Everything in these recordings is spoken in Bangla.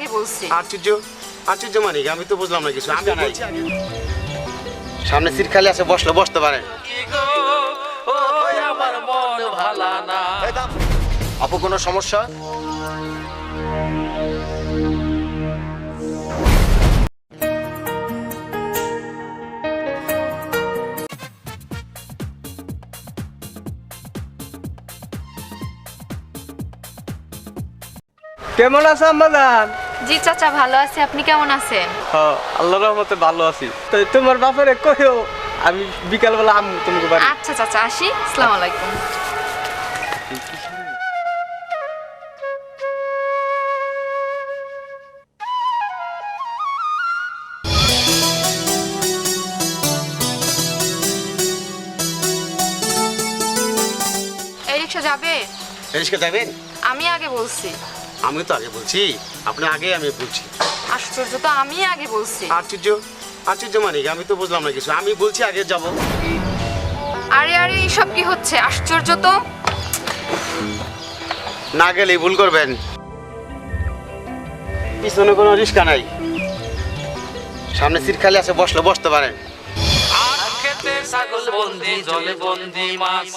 আগে বলছি। আশ্চর্য আশ্চর্য মানে কি? আমি তো বুঝলাম না কিছু আমি আগে। সামনে সিট খালি আছে বসলে বসতে পারেন। মন আপু কোনো সমস্যা? কেমন আছে আম্মাজান? জি চাচা ভালো আছি। আপনি কেমন আছেন? হ্যাঁ আল্লাহ রহমতে ভালো আছি। তো তোমার বাপরে কইও আমি বিকালবেলা আম তোমাকে বাড়ি আচ্ছা চাচা আসি। আসসালামু আলাইকুম। এই রিক্সা যাবে? রিস্কে যাবেন? আমি আগে বলছি। আমি তো আগে বলছি। আপনি আগে আমি বলছি। আশ্চর্য তো আমি আগে বলছি। আশ্চর্য? আশ্চর্য মানে কি? আমি তো বুঝলাম না কিছু। আমি বলছি আগে যাব। আরে আরে এইসব কি হচ্ছে? আশ্চর্য তো? না গেলেই ভুল করবেন। পিছনে কোনো রিস্কা নাই। সামনে সিট খালি আছে বসলে বসতে পারেন। আর খেতে ছাগল বন্দি জলে বন্দি মাছ।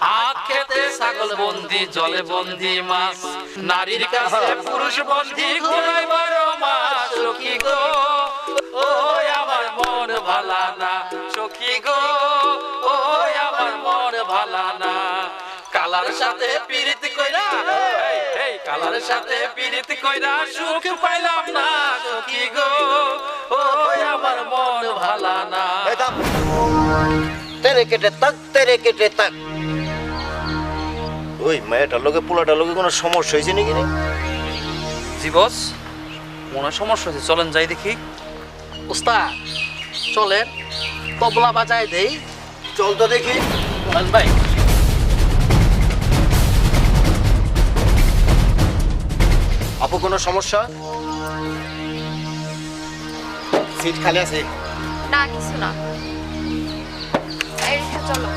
আখ খেতে ছাগল বন্দি জলে বন্দি মাছ। নারীর কাছে পুরুষ বন্দি ঘুরাই বারো মাস সখী গো। ও আমার মন ভালা না সখী গো। ও আমার মন ভালা না। কালার সাথে পীড়িত কইরা এই, কালার সাথে পীড়িত কইরা সুখ পাইলাম না সখী গো। ও আমার মন ভালা না। তেরে কেটে তাক তেরে কেটে তাক ওই মেয়েটার লোকে পোলাটার লোকে কোনো সমস্যা হয়েছে নাকি রে? জি বস মনে হয় সমস্যা হয়েছে। চলেন যাই দেখি। উস্তাদ চলেন তবলা বাজায় দেই। চল তো দেখি। ভাই। আপু কোনো সমস্যা? সিট খালি আছে। না কিছু না। এই চলো।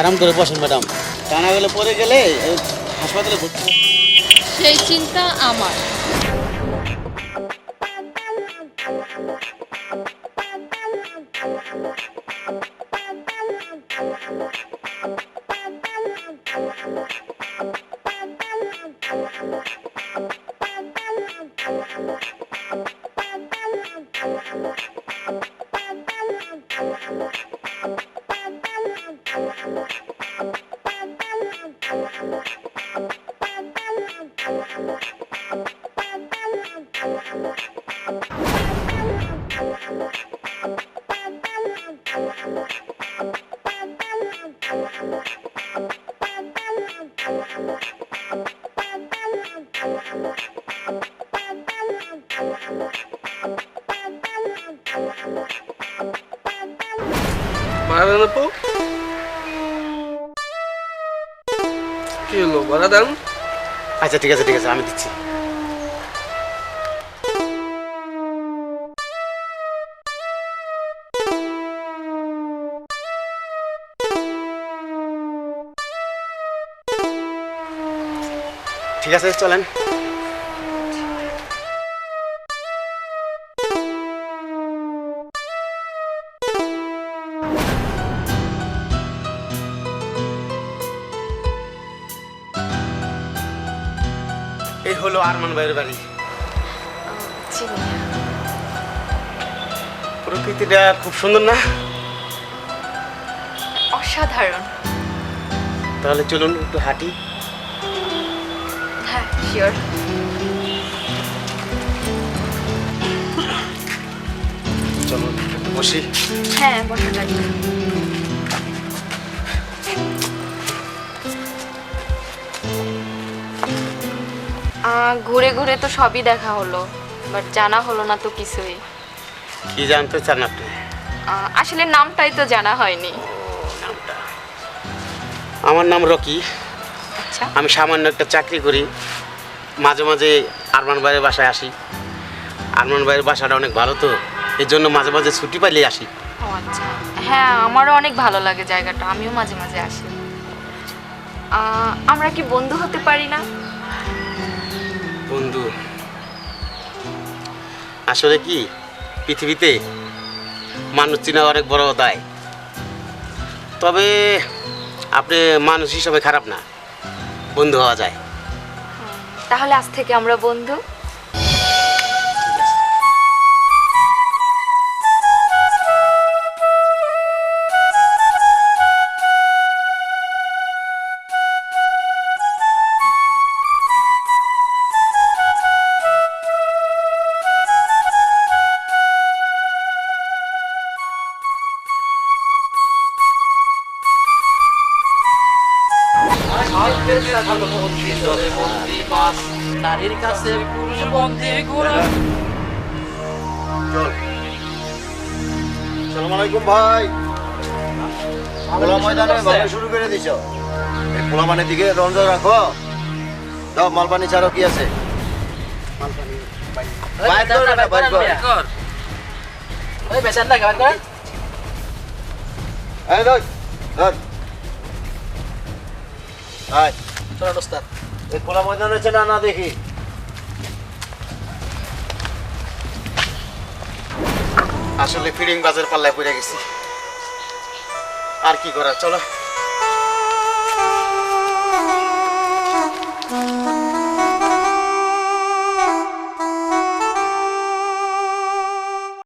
আরাম করে বসেন ম্যাডাম। টানা গেলে পরে গেলে হাসপাতালে ভর্তি সেই চিন্তা আমার। বাড়ান আপু? কি হলো বাড়া দেন আচ্ছা ঠিক আছে ঠিক আছে, আমি ঠিক আছে, চলেন। এই হলো আরমান ভাইয়ের বাড়ি। চিনি প্রকৃতিটা খুব সুন্দর না? অসাধারণ। তাহলে চলুন একটু হাঁটি। হ্যাঁ শিওর চলুন বসি। হ্যাঁ বসা ঘুরে ঘুরে তো সবই দেখা হলো বাট জানা হলো না তো কিছুই। কি জানতে চান আপনি? আহ, আসলে নামটাই তো জানা হয়নি। ও আমার নাম রকি। আচ্ছা। আমি সামান্য একটা চাকরি করি। মাঝে মাঝে আরমান ভাইয়ের বাসায় আসি। আরমান ভাইয়ের বাসাটা অনেক ভালো তো এর জন্য মাঝে মাঝে ছুটি পাইলে আসি। ও আচ্ছা। হ্যাঁ আমারও অনেক ভালো লাগে জায়গাটা আমিও মাঝে মাঝে আসি। আহ, আমরা কি বন্ধু হতে পারি না? বন্ধু। আসলে কি, পৃথিবীতে মানুষ চিনা অনেক বড় দায়। তবে আপনি মানুষ হিসাবে খারাপ না, বন্ধু হওয়া যায়। তাহলে আজ থেকে আমরা বন্ধু। ছাগল বন্দি মাছ নারীর কাছে পুরুষ বন্দি সালাম আলাইকুম ভাই। খোলা ময়দানে ভালো শুরু করে দিছ। এই খোলা মানের দিকে রঞ্জন রাখো। দাও মালপানি ছাড়াও কি আছে? কর ওস্তাদ এই খোলা ময়দান হচ্ছে না না দেখি। আসলে ফিডিং বাজার পাল্লায় পড়ে গেছি। আর কি করা চলো।